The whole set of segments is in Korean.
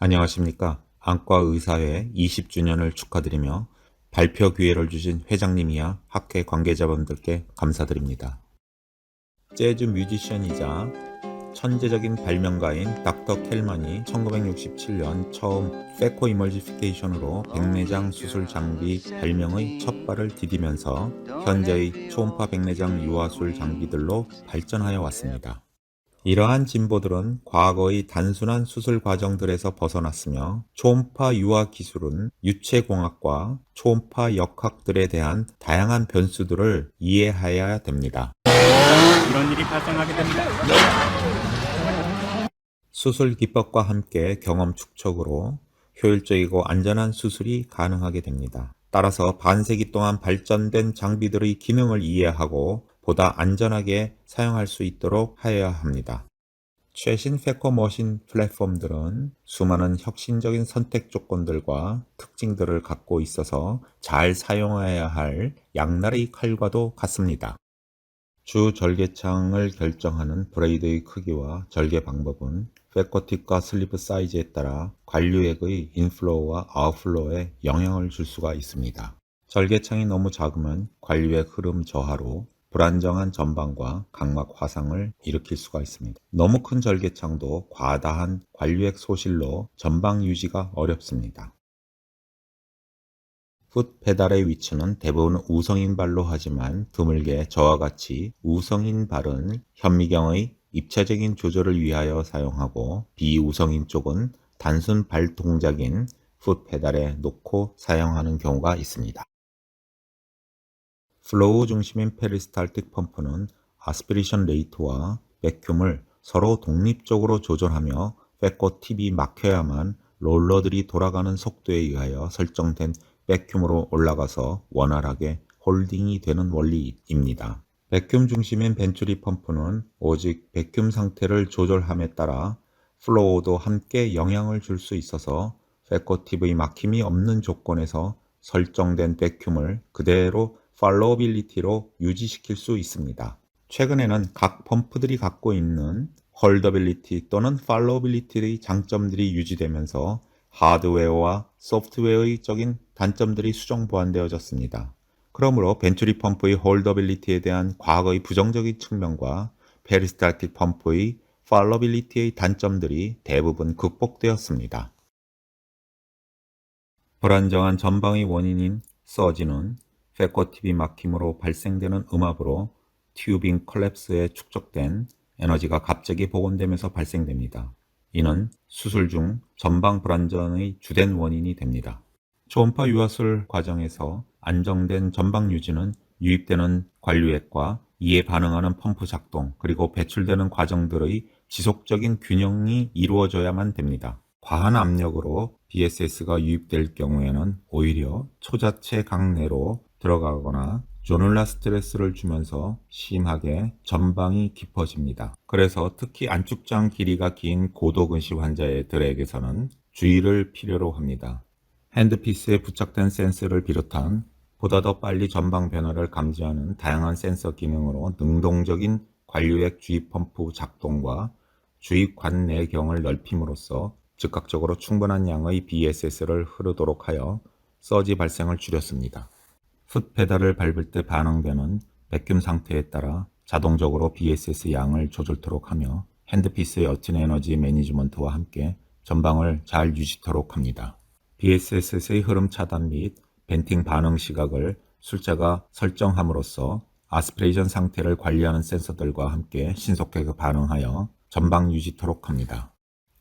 안녕하십니까. 안과 의사회 20주년을 축하드리며 발표 기회를 주신 회장님이야 학회 관계자분들께 감사드립니다. 재즈 뮤지션이자 천재적인 발명가인 닥터 켈만이 1967년 처음 페코 이멀지피케이션으로 백내장 수술 장비 발명의 첫 발을 디디면서 현재의 초음파 백내장 유화술 장비들로 발전하여 왔습니다. 이러한 진보들은 과거의 단순한 수술 과정들에서 벗어났으며 초음파 유화 기술은 유체공학과 초음파 역학들에 대한 다양한 변수들을 이해해야 됩니다. 이런 일이 발생하게 됩니다. 수술 기법과 함께 경험 축적으로 효율적이고 안전한 수술이 가능하게 됩니다. 따라서 반세기 동안 발전된 장비들의 기능을 이해하고 보다 안전하게 사용할 수 있도록 하여야 합니다. 최신 페커 머신 플랫폼들은 수많은 혁신적인 선택 조건들과 특징들을 갖고 있어서 잘 사용해야 할 양날의 칼과도 같습니다. 주 절개창을 결정하는 브레이드의 크기와 절개 방법은 패커틱과 슬리브 사이즈에 따라 관류액의 인플로우와 아웃플로우에 영향을 줄 수가 있습니다. 절개창이 너무 작으면 관류액 흐름 저하로 불안정한 전방과 각막 화상을 일으킬 수가 있습니다. 너무 큰 절개창도 과다한 관류액 소실로 전방 유지가 어렵습니다. 풋 페달의 위치는 대부분 우성인 발로 하지만 드물게 저와 같이 우성인 발은 현미경의 입체적인 조절을 위하여 사용하고 비우성인 쪽은 단순 발 동작인 풋 페달에 놓고 사용하는 경우가 있습니다. 플로우 중심인 페리스탈틱 펌프는 아스피레이션 레이트와 백큐을 서로 독립적으로 조절하며 백고 팁이 막혀야만 롤러들이 돌아가는 속도에 의하여 설정된 백큐으로 올라가서 원활하게 홀딩이 되는 원리입니다. 백큐 중심인 벤츄리 펌프는 오직 백큐 상태를 조절함에 따라 플로우도 함께 영향을 줄 수 있어서 백고 팁의 막힘이 없는 조건에서 설정된 백큐을 그대로 팔로우빌리티로 유지시킬 수 있습니다. 최근에는 각 펌프들이 갖고 있는 홀더빌리티 또는 팔로우빌리티의 장점들이 유지되면서 하드웨어와 소프트웨어의적인 단점들이 수정 보완되어졌습니다. 그러므로 벤츄리 펌프의 홀더빌리티에 대한 과거의 부정적인 측면과 페리스탈틱 펌프의 팔로빌리티의 단점들이 대부분 극복되었습니다. 불안정한 전방의 원인인 서지는 페코티비 막힘으로 발생되는 음압으로 튜빙 컬랩스에 축적된 에너지가 갑자기 복원되면서 발생됩니다. 이는 수술 중 전방 불안전의 주된 원인이 됩니다. 초음파 유화술 과정에서 안정된 전방 유지는 유입되는 관류액과 이에 반응하는 펌프 작동 그리고 배출되는 과정들의 지속적인 균형이 이루어져야만 됩니다. 과한 압력으로 BSS가 유입될 경우에는 오히려 초자체 강내로 들어가거나 조눌라 스트레스를 주면서 심하게 전방이 깊어집니다. 그래서 특히 안축장 길이가 긴 고도근시 환자들에게서는 주의를 필요로 합니다. 핸드피스에 부착된 센서를 비롯한 보다 더 빨리 전방 변화를 감지하는 다양한 센서 기능으로 능동적인 관류액 주입 펌프 작동과 주입 관내경을 넓힘으로써 즉각적으로 충분한 양의 BSS를 흐르도록 하여 서지 발생을 줄였습니다. 풋 페달을 밟을 때 반응되는 백큐 상태에 따라 자동적으로 BSS 양을 조절토록 하며 핸드피스의 어틴 에너지 매니지먼트와 함께 전방을 잘 유지토록 합니다. BSS의 흐름 차단 및 벤팅 반응 시각을 술자가 설정함으로써 아스피레이션 상태를 관리하는 센서들과 함께 신속하게 반응하여 전방 유지토록 합니다.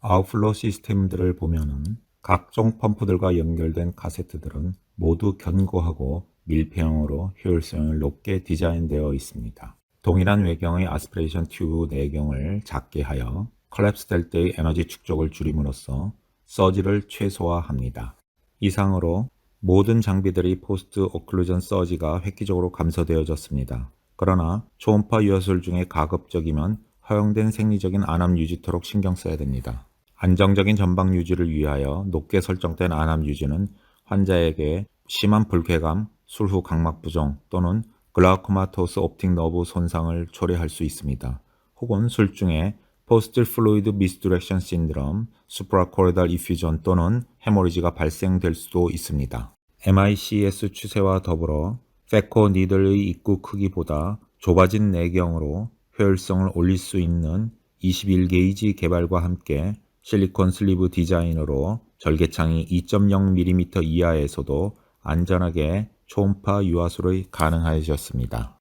아웃플로 시스템들을 보면은 각종 펌프들과 연결된 카세트들은 모두 견고하고 밀폐형으로 효율성을 높게 디자인되어 있습니다. 동일한 외경의 아스피레이션 튜브 내경을 작게 하여 컬랩스 될 때의 에너지 축적을 줄임으로써 서지를 최소화합니다. 이상으로 모든 장비들이 포스트 오클루전 서지가 획기적으로 감소되어졌습니다. 그러나 초음파 유화술 중에 가급적이면 허용된 생리적인 안압 유지토록 신경 써야 됩니다. 안정적인 전방 유지를 위하여 높게 설정된 안압 유지는 환자에게 심한 불쾌감, 술후 각막 부종 또는 글라우코마토스 옵틱 너브 손상을 초래할 수 있습니다. 혹은 술 중에 포스트 플루이드 미스디렉션 신드롬, 수프라코리달 이퓨전 또는 헤모리지가 발생될 수도 있습니다. MICS 추세와 더불어 페코 니들의 입구 크기보다 좁아진 내경으로 효율성을 올릴 수 있는 21게이지 개발과 함께 실리콘 슬리브 디자인으로 절개창이 2.0mm 이하에서도 안전하게 초음파 유화술이 가능해졌습니다.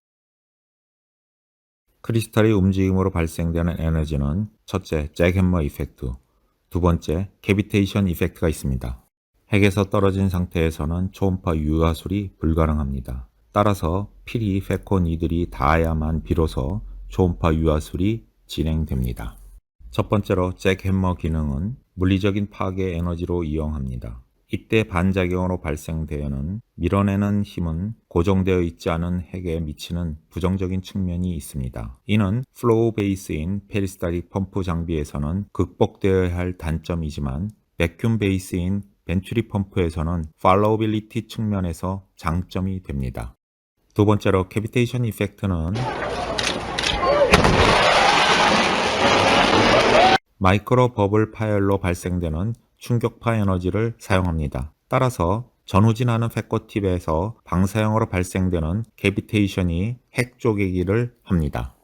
크리스탈의 움직임으로 발생되는 에너지는 첫째, 잭햄머 이펙트, 두 번째, 캐비테이션 이펙트가 있습니다. 핵에서 떨어진 상태에서는 초음파 유화술이 불가능합니다. 따라서 필히 페코니들이 닿아야만 비로소 초음파 유화술이 진행됩니다. 첫 번째로 잭 햄머 기능은 물리적인 파괴 에너지로 이용합니다. 이때 반작용으로 발생되는 밀어내는 힘은 고정되어 있지 않은 핵에 미치는 부정적인 측면이 있습니다. 이는 플로우 베이스인 페리스타릭 펌프 장비에서는 극복되어야 할 단점이지만 백큐ම් 베이스인 벤츄리 펌프에서는 팔로우빌리티 측면에서 장점이 됩니다. 두 번째로 캐비테이션 이펙트는 마이크로 버블 파열로 발생되는 충격파 에너지를 사용합니다. 따라서 전후진하는 패코팁에서 방사형으로 발생되는 캐비테이션이 핵 쪼개기를 합니다.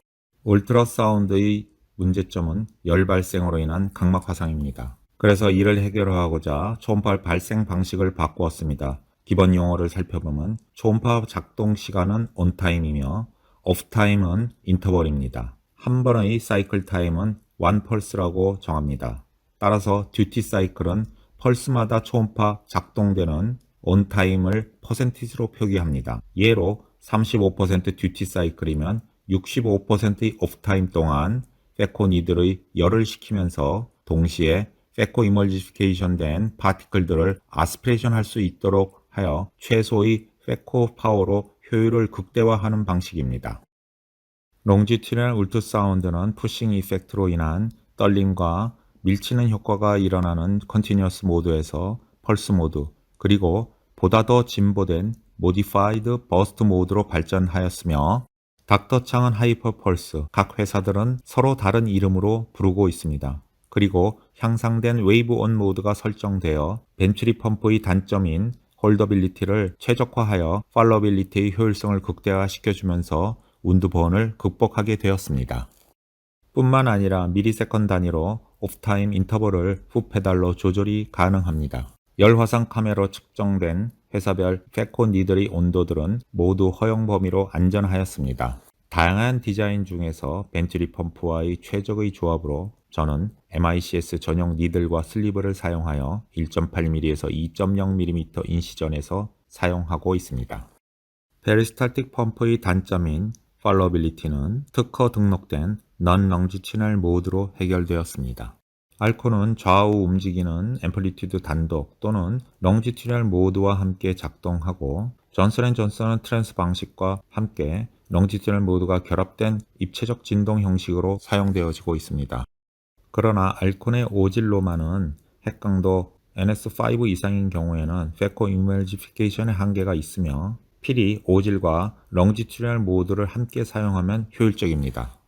울트라 사운드의 문제점은 열 발생으로 인한 각막 화상입니다. 그래서 이를 해결하고자 초음파 발생 방식을 바꾸었습니다. 기본 용어를 살펴보면 초음파 작동 시간은 온타임이며 오프타임은 인터벌입니다. 한 번의 사이클 타임은 원 펄스라고 정합니다. 따라서 듀티 사이클은 펄스마다 초음파 작동되는 온타임을 퍼센티지로 표기합니다. 예로 35% 듀티 사이클이면 65%의 오프타임 동안 페코 니들의 열을 식히면서 동시에 페코 이멀지피케이션 된 파티클들을 아스피레이션 할 수 있도록 하여 최소의 페코 파워로 효율을 극대화하는 방식입니다. 롱지튜널 울트 사운드는 푸싱 이펙트로 인한 떨림과 밀치는 효과가 일어나는 컨티뉴어스 모드에서 펄스 모드, 그리고 보다 더 진보된 모디파이드 버스트 모드로 발전하였으며 닥터 창은 하이퍼 펄스, 각 회사들은 서로 다른 이름으로 부르고 있습니다. 그리고 향상된 웨이브 온 모드가 설정되어 벤츄리 펌프의 단점인 홀더빌리티를 최적화하여 팔로빌리티의 효율성을 극대화시켜주면서 운드본을 극복하게 되었습니다. 뿐만 아니라 미리세컨 단위로 오프타임 인터벌을 후 페달로 조절이 가능합니다. 열화상 카메라로 측정된 회사별 페코 니들의 온도들은 모두 허용 범위로 안전하였습니다. 다양한 디자인 중에서 벤트리 펌프와의 최적의 조합으로 저는 MICS 전용 니들과 슬리브를 사용하여 1.8mm에서 2.0mm 인시전에서 사용하고 있습니다. 페리스탈틱 펌프의 단점인 팔로빌리티는 특허 등록된 non-longitudinal 모드로 해결되었습니다. 알코는 좌우 움직이는 앰플리튜드 단독 또는 롱지튜널 모드와 함께 작동하고 존슨은 트랜스 방식과 함께 롱지튜널 모드가 결합된 입체적 진동 형식으로 사용되어지고 있습니다. 그러나 알콘의 오질로만은 핵강도 NS5 이상인 경우에는 페코 이멜지피케이션의 한계가 있으며 필히 오질과 롱지튜널 모드를 함께 사용하면 효율적입니다.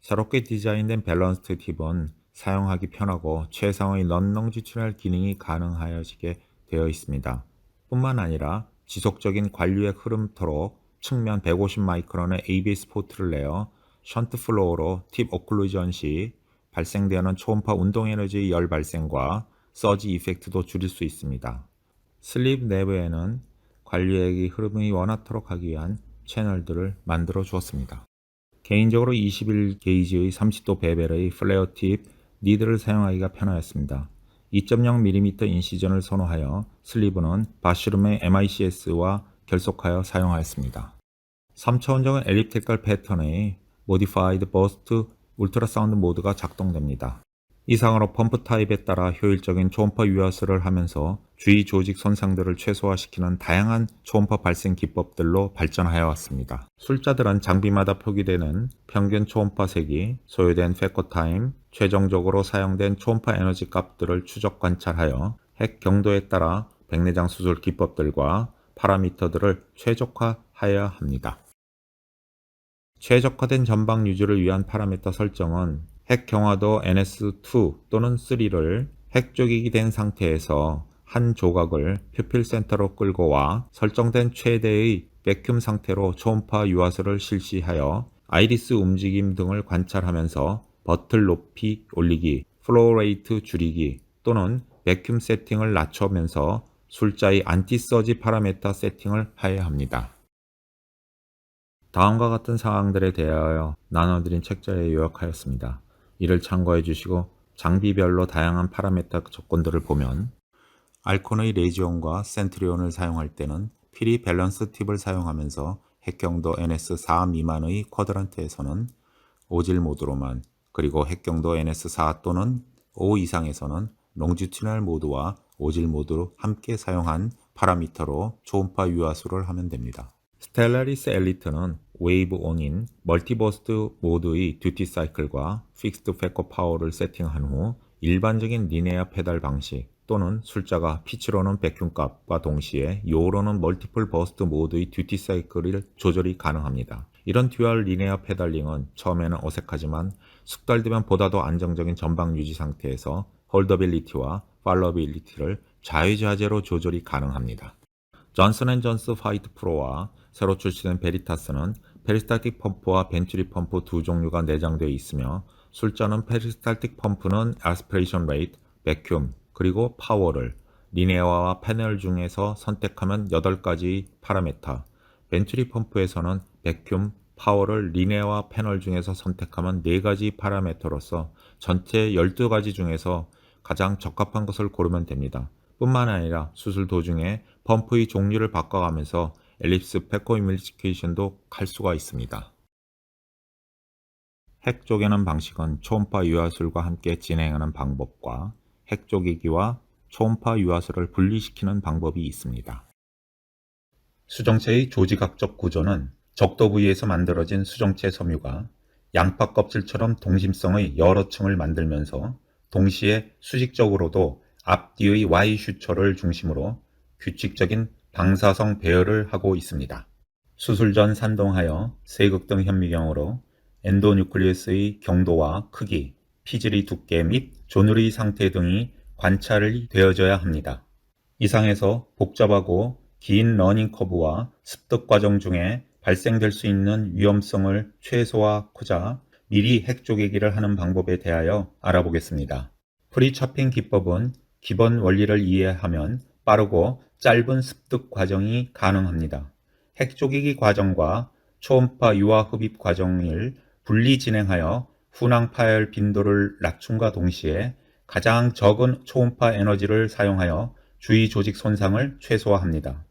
새롭게 디자인된 밸런스드 팁은 사용하기 편하고 최상의 넌롱지튜널 기능이 가능하여지게 되어 있습니다. 뿐만 아니라 지속적인 관류의 흐름토록 측면 150 마이크론의 ABS 포트를 내어 션트 플로어로 팁 오클루전 시 발생되는 초음파 운동 에너지의 열 발생과 서지 이펙트도 줄일 수 있습니다. 슬립 내부에는 관류액의 흐름이 원활토록 하기 위한 채널들을 만들어 주었습니다. 개인적으로 21 게이지의 30도 베벨의 플레어 팁 니드를 사용하기가 편하였습니다. 2.0mm 인시전을 선호하여 슬리브는 바슈름의 MICS와 결속하여 사용하였습니다. 3차원적인 엘립티컬 패턴의 모디파이드 버스트 울트라사운드 모드가 작동됩니다. 이상으로 펌프 타입에 따라 효율적인 초음파 유화술을 하면서 주위 조직 손상들을 최소화시키는 다양한 초음파 발생 기법들로 발전하여 왔습니다. 술자들은 장비마다 표기되는 평균 초음파 색이, 소요된 페코 타임, 최종적으로 사용된 초음파 에너지 값들을 추적 관찰하여 핵 경도에 따라 백내장 수술 기법들과 파라미터들을 최적화하여야 합니다. 최적화된 전방 유지를 위한 파라미터 설정은 핵 경화도 NS2 또는 3를 핵 조직이 된 상태에서 한 조각을 표필 센터로 끌고 와 설정된 최대의 백큐ම් 상태로 초음파 유화술을 실시하여 아이리스 움직임 등을 관찰하면서 버틀 높이 올리기, 플로우 레이트 줄이기 또는 백큐ම් 세팅을 낮추면서 술자의 안티서지 파라메타 세팅을 하여야 합니다. 다음과 같은 사항들에 대하여 나눠드린 책자에 요약하였습니다. 이를 참고해 주시고 장비별로 다양한 파라메타 조건들을 보면 알콘의 레지온과 센트리온을 사용할 때는 필히 밸런스 팁을 사용하면서 핵경도 NS4 미만의 쿼드란트에서는 오질 모드로만 그리고 핵경도 NS4 또는 5 이상에서는 롱지튜널 모드와 오질 모드로 함께 사용한 파라미터로 초음파 유화수를 하면 됩니다. 스텔라리스 엘리트는 웨이브 온인 멀티버스트 모드의 듀티 사이클과 픽스드 패커 파워를 세팅한 후 일반적인 리네아 페달 방식 또는 술자가 피치로는 백큐ම් 값과 동시에 요로는 멀티플 버스트 모드의 듀티 사이클을 조절이 가능합니다. 이런 듀얼 리네아 페달링은 처음에는 어색하지만 숙달되면 보다 더 안정적인 전방 유지 상태에서 홀더빌리티와 팔러빌리티를 자유자재로 조절이 가능합니다. 존슨 앤 존스 화이트 프로와 새로 출시된 베리타스는 페리스탈틱 펌프와 벤츄리 펌프 두 종류가 내장되어 있으며 술자는 페리스탈틱 펌프는 아스피레이션 레이트, 백큐ම්, 그리고 파워를 리네어와 패널 중에서 선택하면 8가지 파라메타, 벤츄리 펌프에서는 백큐ම්, 파워를 리네어와 패널 중에서 선택하면 4가지 파라메터로서 전체 12가지 중에서 가장 적합한 것을 고르면 됩니다. 뿐만 아니라 수술 도중에 펌프의 종류를 바꿔가면서 엘립스 패코 이밀리케이션도 할 수가 있습니다. 핵 쪼개는 방식은 초음파 유화술과 함께 진행하는 방법과 핵 쪼개기와 초음파 유화술을 분리시키는 방법이 있습니다. 수정체의 조직학적 구조는 적도 부위에서 만들어진 수정체 섬유가 양파 껍질처럼 동심성의 여러 층을 만들면서 동시에 수직적으로도 앞뒤의 Y 슈처를 중심으로 규칙적인 방사성 배열을 하고 있습니다. 수술 전 산동하여 세극등 현미경으로 엔도뉴클리우스의 경도와 크기, 피질의 두께 및 조누리 상태 등이 관찰이 되어져야 합니다. 이상에서 복잡하고 긴 러닝 커브와 습득 과정 중에 발생될 수 있는 위험성을 최소화하고자 미리 핵 쪼개기를 하는 방법에 대하여 알아보겠습니다. 프리차핑 기법은 기본 원리를 이해하면 빠르고 짧은 습득 과정이 가능합니다. 핵 쪼개기 과정과 초음파 유화 흡입 과정을 분리 진행하여 훈황 파열 빈도를 낮춤과 동시에 가장 적은 초음파 에너지를 사용하여 주위 조직 손상을 최소화합니다.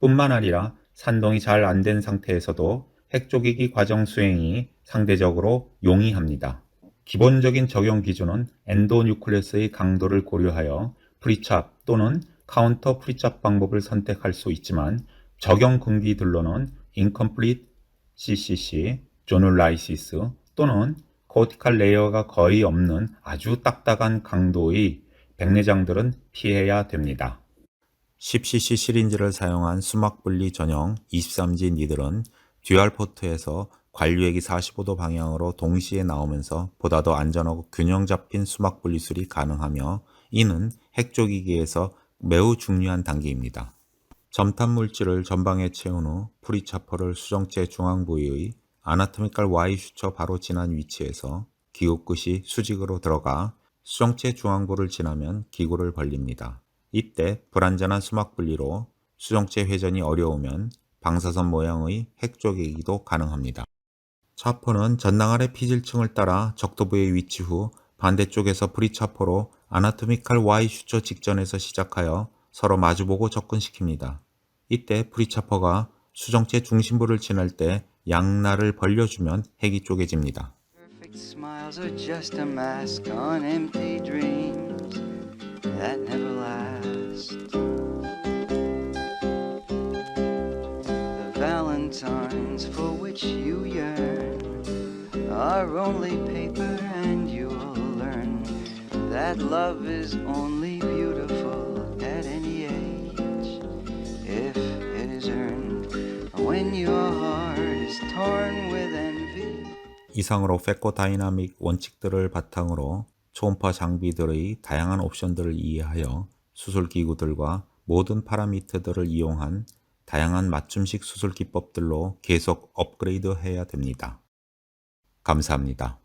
뿐만 아니라 산동이 잘 안 된 상태에서도 핵 쪼개기 과정 수행이 상대적으로 용이합니다. 기본적인 적용 기준은 엔도뉴클레스의 강도를 고려하여 프리찹 또는 카운터 프리찹 방법을 선택할 수 있지만 적용 금기들로는 incomplete CCC, 조눌라이시스 또는 코티칼 레이어가 거의 없는 아주 딱딱한 강도의 백내장들은 피해야 됩니다. 10cc 시린지를 사용한 수막 분리 전용 23G 니들은 듀얼 포트에서 관류액이 45도 방향으로 동시에 나오면서 보다 더 안전하고 균형 잡힌 수막 분리술이 가능하며 이는 핵조기기에서 매우 중요한 단계입니다. 점탄 물질을 전방에 채운 후 프리차퍼를 수정체 중앙 부위의 아나토미칼 Y 슈처 바로 지난 위치에서 기구 끝이 수직으로 들어가 수정체 중앙부를 지나면 기구를 벌립니다. 이때 불안전한 수막 분리로 수정체 회전이 어려우면 방사선 모양의 핵 쪼개기도 가능합니다. 차퍼는 전낭 아래 피질층을 따라 적도부의 위치 후 반대쪽에서 프리차퍼로 아나토미칼 Y 슈처 직전에서 시작하여 서로 마주보고 접근시킵니다. 이때 프리차퍼가 수정체 중심부를 지날 때 양날을 벌려주면 핵이 쪼개집니다. That love is only beautiful at any age if it is earned. When your heart is torn with envy. 이상으로 페코 다이나믹 원칙들을 바탕으로 초음파 장비들의 다양한 옵션들을 이해하여 수술 기구들과 모든 파라미터들을 이용한 다양한 맞춤식 수술 기법들로 계속 업그레이드 해야 됩니다. 감사합니다.